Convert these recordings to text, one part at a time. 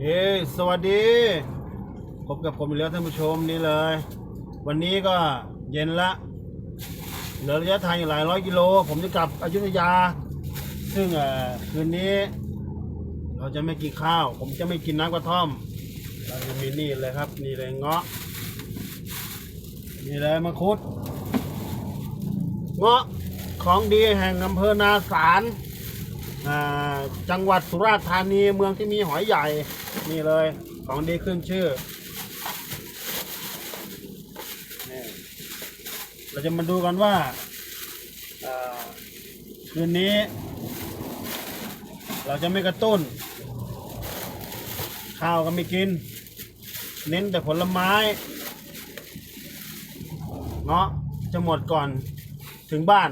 เย้สวัสดีพบกับผมอีกแล้วท่านผู้ชมนี่เลย วันนี้ก็เย็นละเหลือระยะทางอีกหลายร้อยกิโล ผมจะกลับอยุธยา ซึ่งคืนนี้ เราจะไม่กินข้าว ผมจะไม่กินน้ำกระท่อม เราจะมีนี่เลยครับ นี่เลยเงาะนี่เลยมังคุด เงาะของดีแห่งอำเภอนาสาร จังหวัดสุราษฎร์ธานีเมืองที่มีหอยใหญ่นี่เลยของดีขึ้นชื่อเราจะมาดูกันว่าอ่าคืนนี้ เราจะไม่กระตุ้น ข้าวก็ไม่กิน เน้นแต่ผลไม้เงาะจะหมดก่อนถึงบ้าน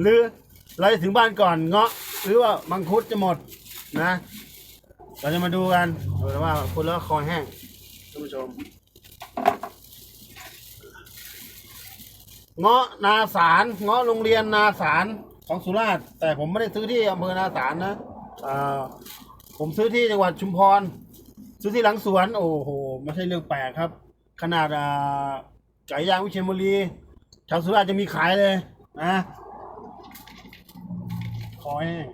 หรือเราจะถึงบ้านก่อนเงาะ หรือว่ามังคุดจะหมดนะ เราจะมาดูกันแล้วว่าคุณแล้วคอแห้งท่านผู้ชมเงาะนาสารเงาะโรงเรียนนาสารของสุราษฎร์แต่ผมไม่ได้ซื้อที่อำเภอนาสารนะผมซื้อที่จังหวัดชุมพร ซื้อที่หลังสวน โอ้โหไม่ใช่เรื่องแปลกครับ ขนาดไก่ย่างวิเชียรบุรีชาวสุราษฎร์จะมีขายเลยนะ คอแห้ง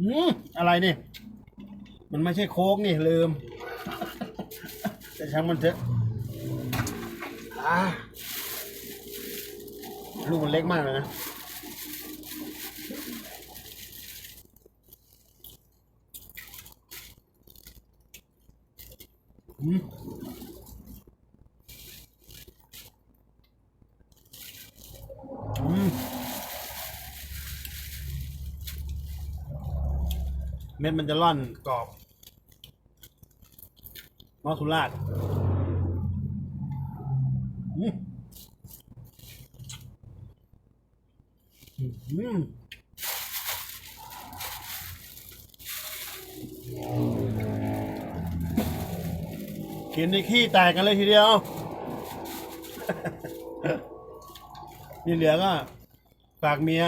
อืมอะไรนี่ มันไม่ใช่โค้กนี่ลืม แต่ช่างมันเถอะอ่าลูกมันเล็กมากเลยนะ อืมอืม เม็ดมันจะร่อนกรอบมอสุราษฎร์อืมอืมกินในขี้แตกกันเลยทีเดียว นี่เหลือก็ฝากเมีย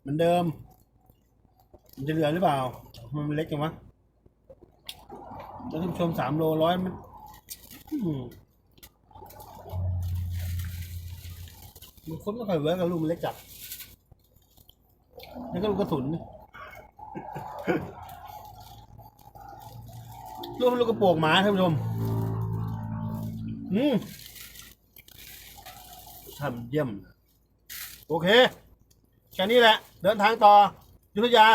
เหมือนเดิม มันจะเหลือหรือเปล่า มันเล็กจังวะแล้วท่านผู้ชมสามโลร้อยมันมันคุ้นไม่ค่อยเวิร์กกับลูกมันเล็กจัดนี่ก็ลูกกระสุนลูกลูกกระโปรงหมาท่านผู้ชม อืมทำเยี่ยม โอเค แค่นี้แหละ เดินทางต่อยุทธยา